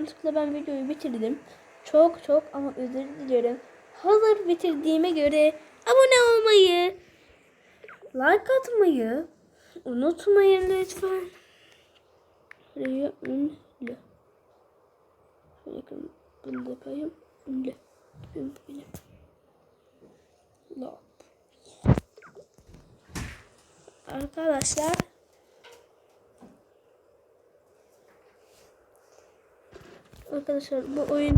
Mantıkla ben videoyu bitirdim. Çok çok ama özür dilerim. Hazır bitirdiğime göre abone olmayı, like atmayı unutmayın lütfen. Buraya ünlü. Şöyle bunu da yapayım. Ünlü. Ünlü. Arkadaşlar Arkadaşlar bu oyun.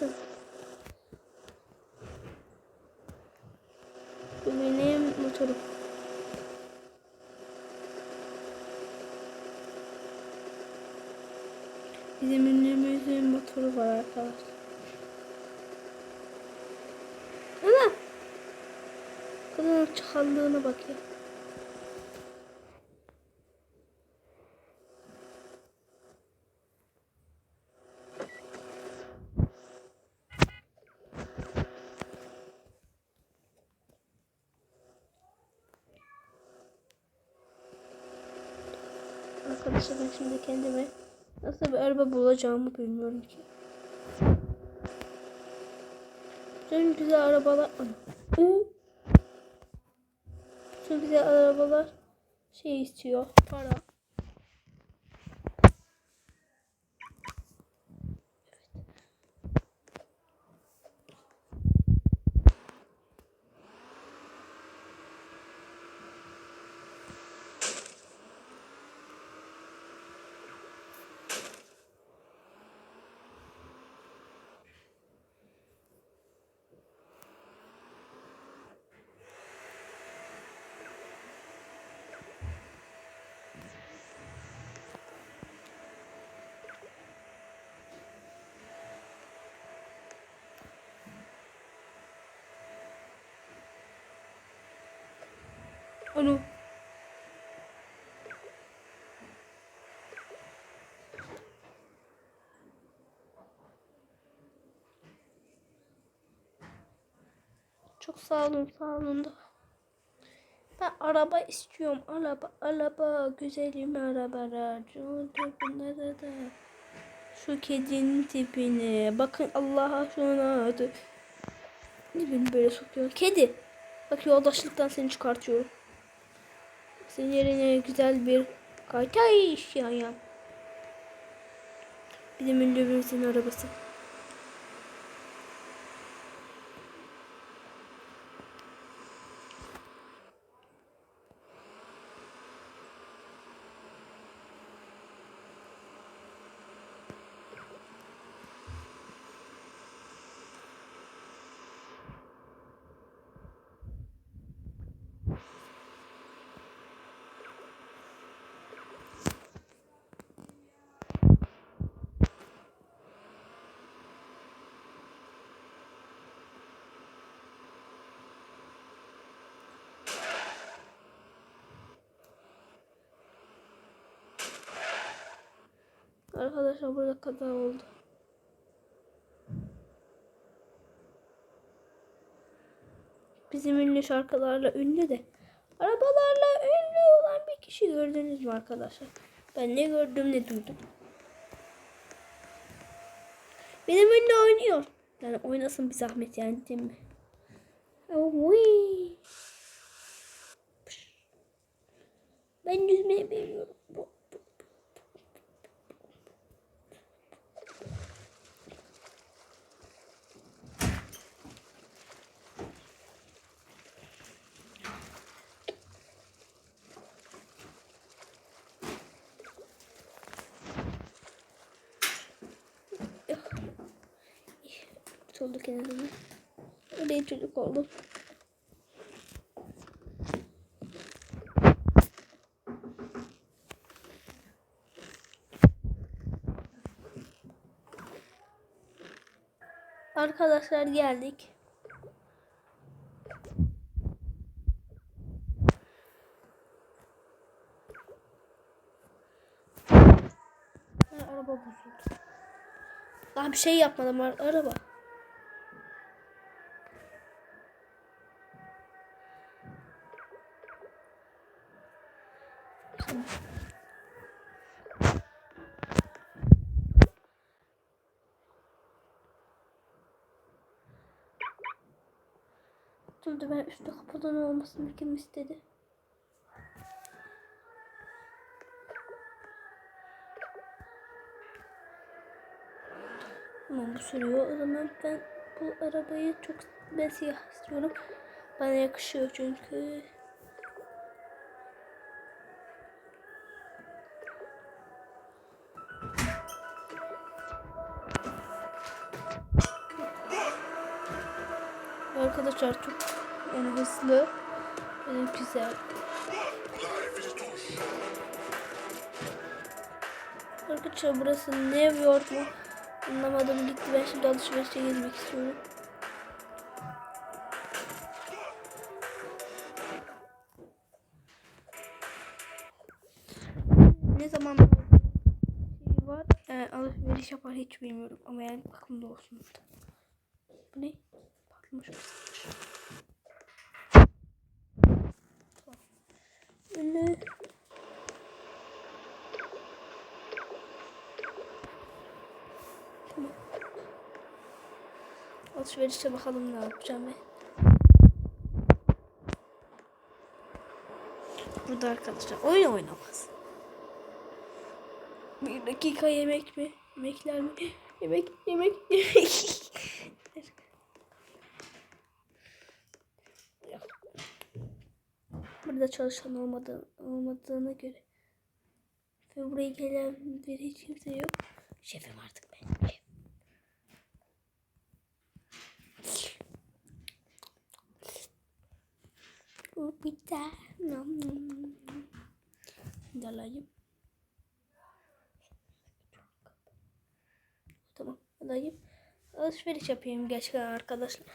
Hı. Bu benim motorum. Bizim ünlümüzün motoru var arkadaşlar. Ana! Kadının çakallığına bak ya. Arkadaşlar ben şimdi kendime nasıl bir araba bulacağımı bilmiyorum ki. Bütün güzel arabalar... Bütün güzel arabalar şey istiyor. Para. Onu. Çok sağ olun, sağ olun da. Ben araba istiyorum. Araba, araba. Güzelim arabalar. Bunlara da. Şu kedinin tipine. Bakın Allah'a şuna. Ne beni böyle sokuyor. Kedi. Bak yoldaşlıktan seni çıkartıyorum. Senin yerine güzel bir kaytay ya. Bizim ünlümüzün arabası. Arkadaşlar burada kaza oldu. Bizim ünlü şarkılarla ünlü de arabalarla ünlü olan bir kişi gördünüz mü arkadaşlar? Ben ne gördüm ne duydum. Benim ünlü oynuyor. Yani oynasın bir zahmet yani değil mi? Oy. Ben yüzmeyi biliyorum. Bu. Yok. Olduk en azından. Öyle çocuk oldum. Arkadaşlar geldik. Ha, araba bozuldu. Daha bir şey yapmadım ar- araba. Ben üstü kapalı olmasını kim istedi? Tamam bu sürüyor. O zaman ben bu arabayı çok ben siyah istiyorum. Bana yakışıyor çünkü. Arkadaşlar çok yani hızlı ve güzel. Arkadaşlar burası New York mu? Anlamadım gitti. Ben şimdi alışverişe gezmek istiyorum. Ne zaman şey var e, alışveriş yapar hiç bilmiyorum ama yani aklımda olsun. Bu ne? Patlamış mı? Böyle Tamam. Alışverişe bakalım ne yapacağım ben. Burada arkadaşlar oyun oynamaz. Bir dakika yemek mi? Yemekler mi? Yemek, yemek, yemek. Burada çalışan olmadığı, olmadığına göre ve buraya gelen bir hiç kimse yok. Şefim artık ben. Şef. Bu pizza. Nom nom nom. Şimdi alayım. Tamam alayım. Alışveriş yapayım gerçekten arkadaşlar.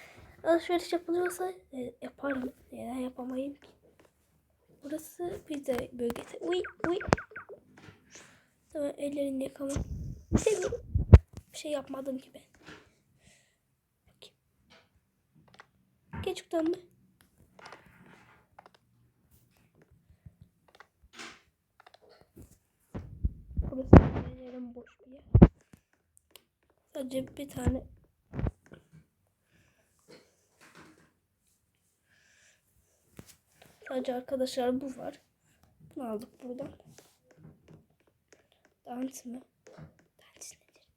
Alışveriş yapılıyorsa e, yaparım. Neden yapamayayım ki? Burası pizza bölgesi. Uy uy. Tamam ellerini yıkama. Bir şey yapmadım ki ben. Bakayım. Geç mı? Burası yerim boş bir yer. Sadece bir tane Sadece arkadaşlar bu var. Bunu aldık buradan. Dans mı? Dans nedir?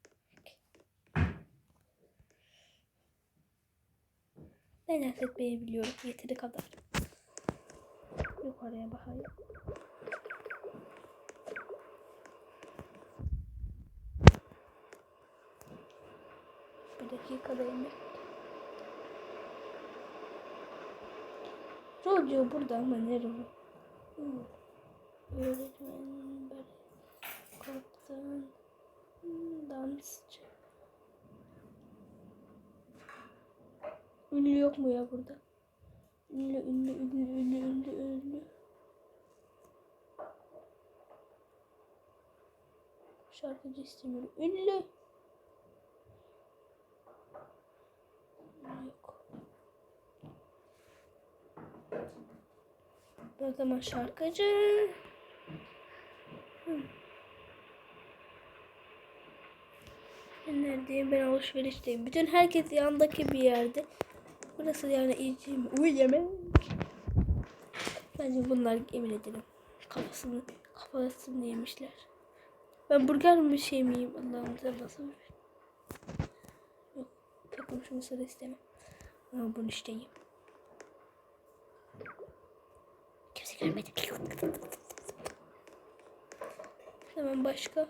Ben etmeyi biliyorum yeteri kadar. Yukarıya bakayım. Bir dakikada yemek. Rolcu burada ama ne rol? Hmm. Öğretmen, kaptan, dansçı. Ünlü yok mu ya burada? Ünlü, ünlü, ünlü, ünlü, ünlü, ünlü. Şarkıcı istemiyorum. Ünlü. Ünlü Yok. O zaman şarkıcı. Ben neredeyim? Ben alışverişteyim. Bütün herkes yandaki bir yerde. Burası yani iyiciyim. Uy yemek. Bence bunlar emin ederim. Kafasını, kafasını yemişler. Ben burger mi şey miyim? Allah'ım sen nasıl Yok. Takılmış mısır istemem. Ama bunu işte yiyeyim. Görmedi. Hemen başka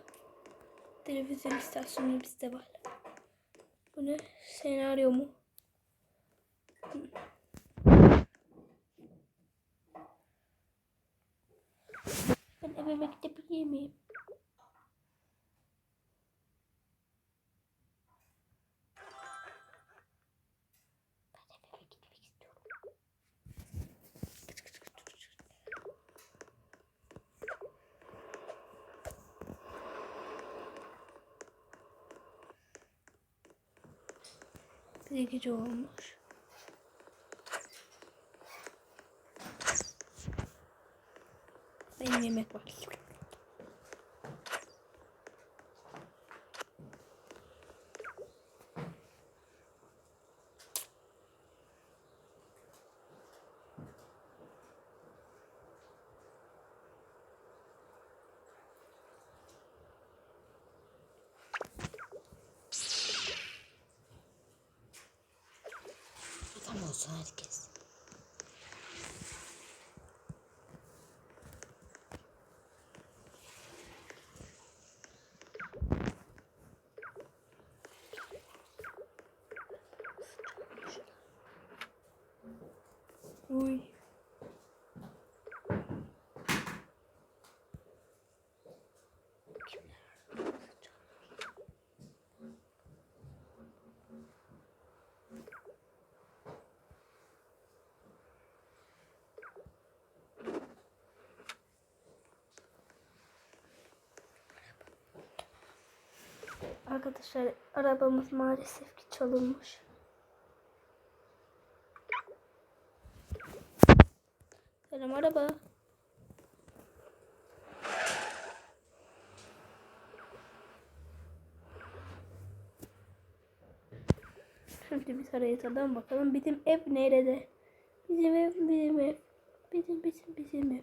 televizyon istasyonu bizde var. Bu ne? Senaryo mu? Ben eve gidebilir miyim? Gece olmuş. Benim yemek var. olsun herkes. Arkadaşlar arabamız maalesef ki çalınmış. Selam araba. Şimdi bir haritada bakalım bizim ev nerede? Bizim ev, bizim ev. Bizim, bizim, bizim ev.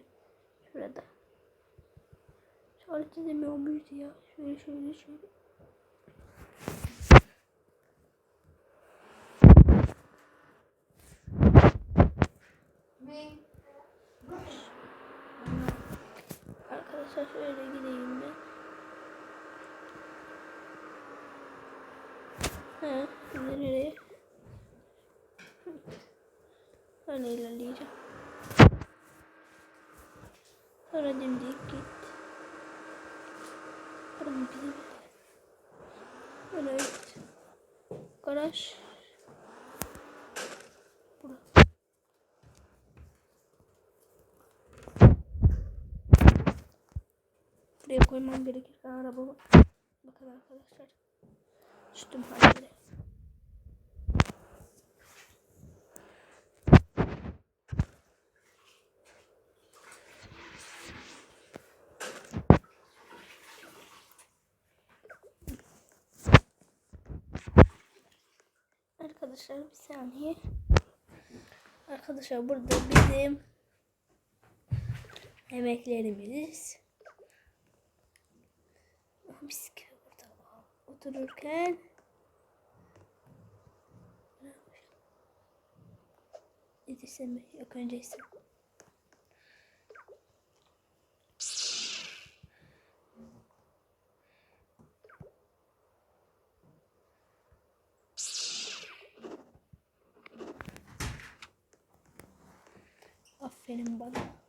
Şurada. Şöyle çizemiyor muyuz ya? Şöyle, şöyle, şöyle. Arkadaşlar şöyle gideyim ben. He, nereye? Ben ilerleyeceğim. Sonra dimdik git. Buram bizim. Böyle git. Garaj. Burası. Buraya koymam gerekir. Ben arabamı. Bakın arkadaşlar. Düştüm halde. Arkadaşlar bir saniye. Arkadaşlar burada bizim emeklerimiz. Biz gibi burada otururken İdris'e mi? Yok önce İsa. Aferin bana.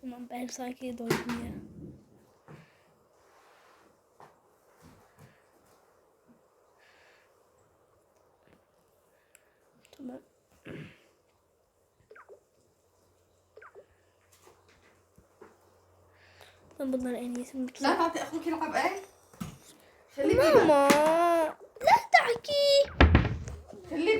Tamam ben sanki doydum ya. Tamam. Ben bunları en iyisi لا mutfağa. تعطي اخوك يلعب ايه خليه بيبقى ماما لا تحكي خليه